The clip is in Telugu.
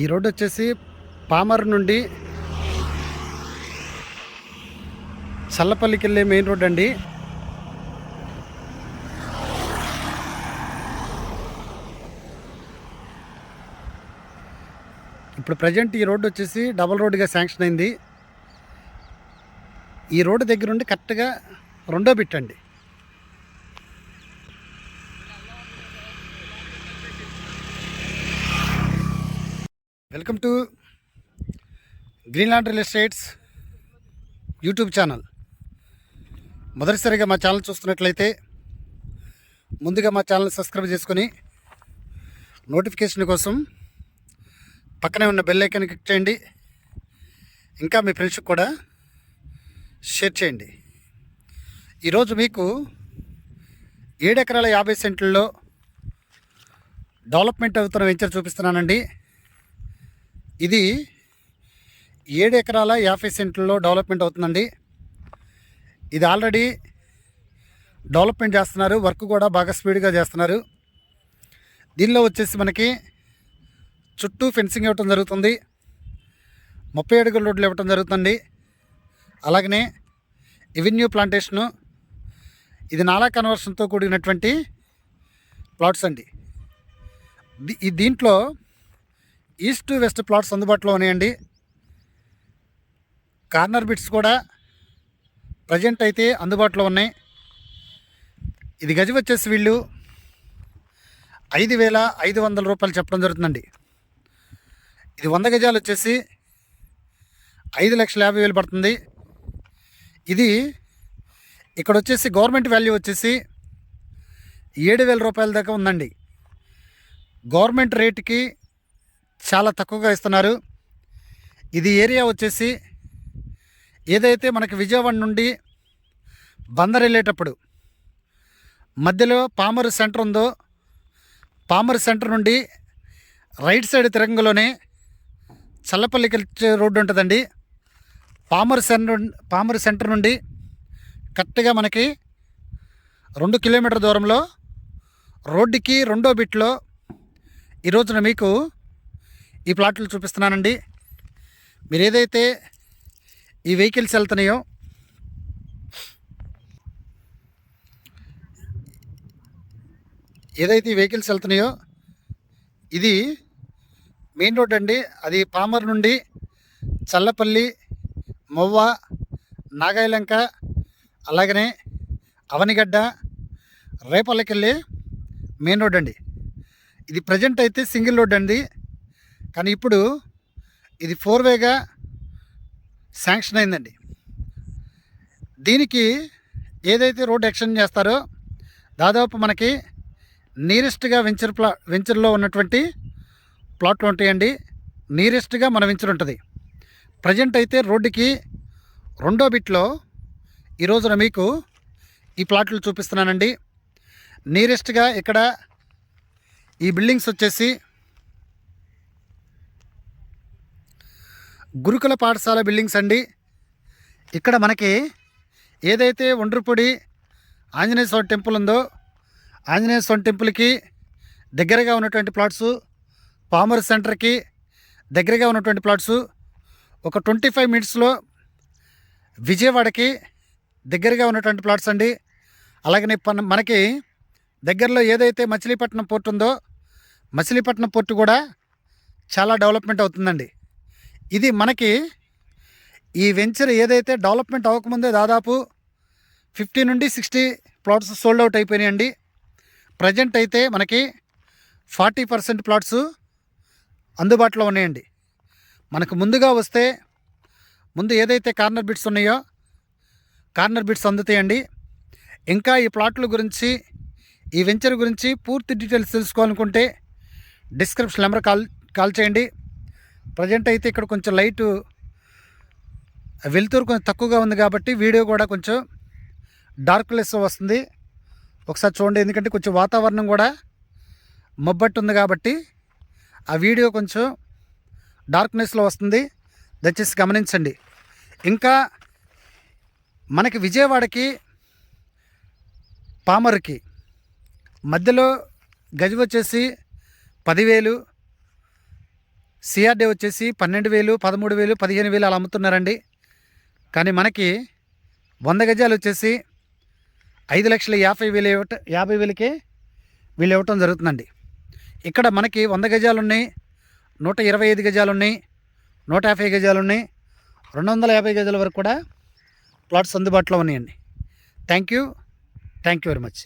ఈ రోడ్డు వచ్చేసి పామర్ నుండి చల్లపల్లికి వెళ్ళే మెయిన్ రోడ్ అండి. ఇప్పుడు ప్రజెంట్ ఈ రోడ్డు వచ్చేసి డబల్ రోడ్డుగా శాంక్షన్ అయింది. ఈ రోడ్డు దగ్గరుండి కరెక్ట్గా రెండో బిట్ అండి. Welcome to Greenland real estates YouTube channel. మొదటిసారిగా మా ఛానల్ చూస్తున్నట్లయితే ముందుగా మా ఛానల్ సబ్స్క్రైబ్ చేసుకొని నోటిఫికేషన్ కోసం పక్కనే ఉన్న బెల్ ఐకాన్ క్లిక్ చేయండి. ఇంకా మీ ఫ్రెండ్స్కి కూడా షేర్ చేయండి. ఈరోజు మీకు ఏడు ఎకరాల యాభై సెంట్లలో డెవలప్మెంట్ అవుతున్న వెంచర్ చూపిస్తున్నానండి. ఇది ఏడు ఎకరాల యాభై సెంట్లలో డెవలప్మెంట్ అవుతుందండి. ఇది ఆల్రెడీ డెవలప్మెంట్ చేస్తున్నారు వర్క్ కూడా బాగా స్పీడ్గా చేస్తున్నారు. దీనిలో వచ్చేసి మనకి చుట్టూ ఫెన్సింగ్ ఇవ్వటం జరుగుతుంది. ముప్పై అడుగుల రోడ్లు ఇవ్వటం జరుగుతుంది. అలాగనే ఎవెన్యూ ప్లాంటేషను ఇది నాలా కన్వర్షన్తో కూడినటువంటి ప్లాట్స్ అండి. దీ- ఈ దీంట్లో ఈస్ట్ టు వెస్ట్ ప్లాట్స్ అందుబాటులో ఉన్నాయండి. కార్నర్ బిట్స్ కూడా ప్రజెంట్ అయితే అందుబాటులో ఉన్నాయి. ఇది గజి వచ్చేసి వీళ్ళు ఐదు వేల ఐదు వందల రూపాయలు చెప్పడం జరుగుతుందండి. ఇది వంద గజాలు వచ్చేసి ఐదు లక్షల యాభై వేలు పడుతుంది. ఇది ఇక్కడ వచ్చేసి గవర్నమెంట్ వాల్యూ వచ్చేసి ఏడు వేల రూపాయల దాకా ఉందండి. గవర్నమెంట్ రేటుకి చాలా తక్కువగా ఇస్తున్నారు. ఇది ఏరియా వచ్చేసి ఏదైతే మనకి విజయవాడ నుండి బందర్ వెళ్ళేటప్పుడు మధ్యలో పామర్ సెంటర్ ఉందో పామర్ సెంటర్ నుండి రైట్ సైడ్ తిరంగలోనే చల్లపల్లికి రోడ్డు ఉంటుందండి. పామర్ సెంటర్ పామర్ సెంటర్ నుండి కరెక్ట్గా మనకి రెండు కిలోమీటర్ దూరంలో రోడ్డుకి రెండో బిట్లో ఈరోజున మీకు ఈ ప్లాట్లు చూపిస్తున్నానండి. మీరు ఏదైతే ఈ వెహికల్స్ వెళ్తున్నాయో ఏదైతే ఈ వెహికల్స్ వెళ్తున్నాయో ఇది మెయిన్ రోడ్ అండి. అది పామర్ నుండి చల్లపల్లి మొవ్వ నాగాయలంక అలాగనే అవనిగడ్డ రేపల్లకెళ్ళి మెయిన్ రోడ్ అండి. ఇది ప్రజెంట్ అయితే సింగిల్ రోడ్ అండి. కానీ ఇప్పుడు ఇది ఫోర్ వేగా శాంక్షన్ అయిందండి. దీనికి ఏదైతే రోడ్ ఎక్స్టెండ్ చేస్తారో దాదాపు మనకి నియరెస్ట్గా వెంచర్ ప్లా వెంచర్లో ఉన్నటువంటి ప్లాట్లు ఉంటాయండి. నియరెస్ట్గా మన వెంచర్ ఉంటుంది. ప్రజెంట్ అయితే రోడ్డుకి రెండో బిట్లో ఈరోజున మీకు ఈ ప్లాట్లు చూపిస్తున్నానండి. నియరెస్ట్గా ఇక్కడ ఈ బిల్డింగ్స్ వచ్చేసి గురుకుల పాఠశాల బిల్డింగ్స్ అండి. ఇక్కడ మనకి ఏదైతే ఒండ్రుపొడి ఆంజనేయ స్వామి టెంపుల్ ఉందో ఆంజనేయ స్వామి టెంపుల్కి దగ్గరగా ఉన్నటువంటి ప్లాట్సు పామర్ సెంటర్కి దగ్గరగా ఉన్నటువంటి ప్లాట్సు ఒక ట్వంటీ ఫైవ్ మినిట్స్లో విజయవాడకి దగ్గరగా ఉన్నటువంటి ప్లాట్స్ అండి. అలాగనే మనకి దగ్గరలో ఏదైతే మచిలీపట్నం పోర్ట్ ఉందో మచిలీపట్నం పోర్టు కూడా చాలా డెవలప్మెంట్ అవుతుందండి. ఇది మనకి ఈ వెంచర్ ఏదైతే డెవలప్మెంట్ అవ్వకముందే దాదాపు ఫిఫ్టీ నుండి సిక్స్టీ ప్లాట్స్ సోల్డ్ అవుట్ అయిపోయినాయండి. ప్రజెంట్ అయితే మనకి ఫార్టీ పర్సెంట్ ప్లాట్స్ అందుబాటులో ఉన్నాయండి. మనకు ముందుగా వస్తే ముందు ఏదైతే కార్నర్ బిట్స్ ఉన్నాయో కార్నర్ బిట్స్ అందుతాయండి. ఇంకా ఈ ప్లాట్ల గురించి ఈ వెంచర్ గురించి పూర్తి డీటెయిల్స్ తెలుసుకోవాలనుకుంటే డిస్క్రిప్షన్ నెంబర్ కాల్ కాల్ చేయండి. ప్రజెంట్ అయితే ఇక్కడ కొంచెం లైట్ వెలుతురు కొంచెం తక్కువగా ఉంది కాబట్టి వీడియో కూడా కొంచెం డార్క్లెస్ వస్తుంది. ఒకసారి చూడండి ఎందుకంటే కొంచెం వాతావరణం కూడా మబ్బట్టు ఉంది కాబట్టి ఆ వీడియో కొంచెం డార్క్నెస్లో వస్తుంది. దయచేసి గమనించండి. ఇంకా మనకి విజయవాడకి పామర్కి మధ్యలో గజి వచ్చేసి పదివేలు సిఆర్డీ వచ్చేసి పన్నెండు వేలు పదమూడు వేలు పదిహేను వేలు అలా అమ్ముతున్నారండి. కానీ మనకి వంద గజాలు వచ్చేసి ఐదు లక్షల యాభై వేలు ఇవ్వట యాభై వేలకే వీళ్ళు ఇవ్వటం జరుగుతుందండి. ఇక్కడ మనకి వంద గజాలు ఉన్నాయి నూట ఇరవై ఐదు గజాలు ఉన్నాయి నూట యాభై గజాలు ఉన్నాయి రెండు వందల యాభై గజాల వరకు కూడా ప్లాట్స్ అందుబాటులో ఉన్నాయండి. Thank you thank you very much.